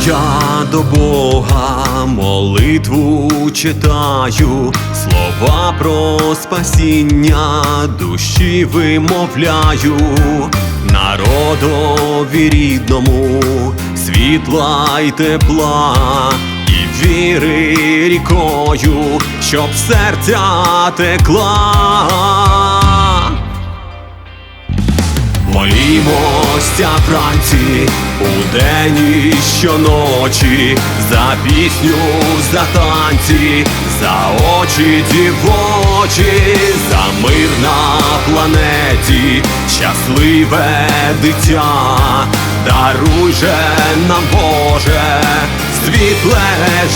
Молюся до Бога, молитву читаю, слова про спасіння душі вимовляю, народові рідному, світла й тепла, і віри рікою, щоб серця текла. Молімося вранці, удень і щоночі, за пісню, за танці, за очі дівочі, за мир на планеті, щасливе дитя, даруй же нам Боже, світле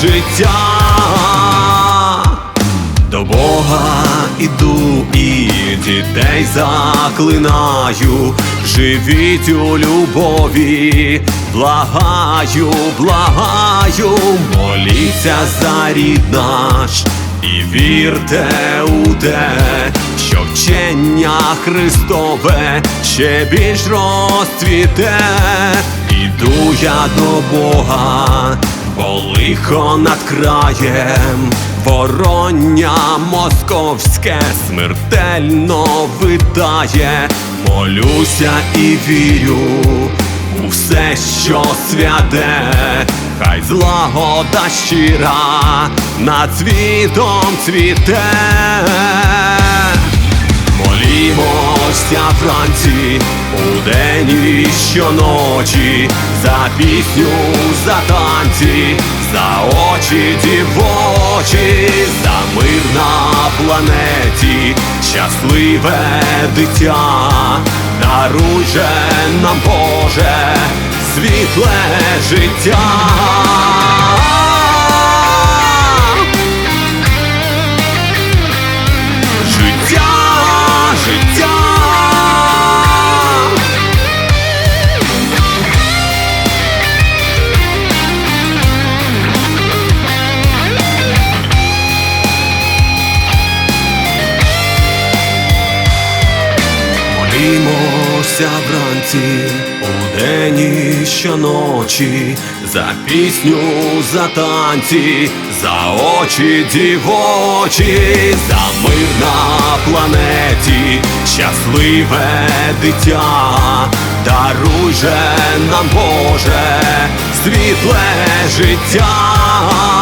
життя. До Бога іду і дітей заклинаю, живіть у любові, благаю, благаю, моліться за рід наш. І вірте у те, що вчення Христове ще більш розцвіте, іду я до Бога бо лихо над краєм, вороння московське смертельно видає, молюся і вірю у все, що святе, хай злагода щира над світом цвіте. Молімося вранці, удень і щоночі, за пісню, за танці, за очі дівочі, за мир на планеті, щасливе дитя, даруй же нам Боже, світле. Життя, Молімося вранці, удень і щоночі, за пісню, за танці, за очі дівочі, за мир на планеті, щасливе дитя, даруй же нам Боже, світле життя.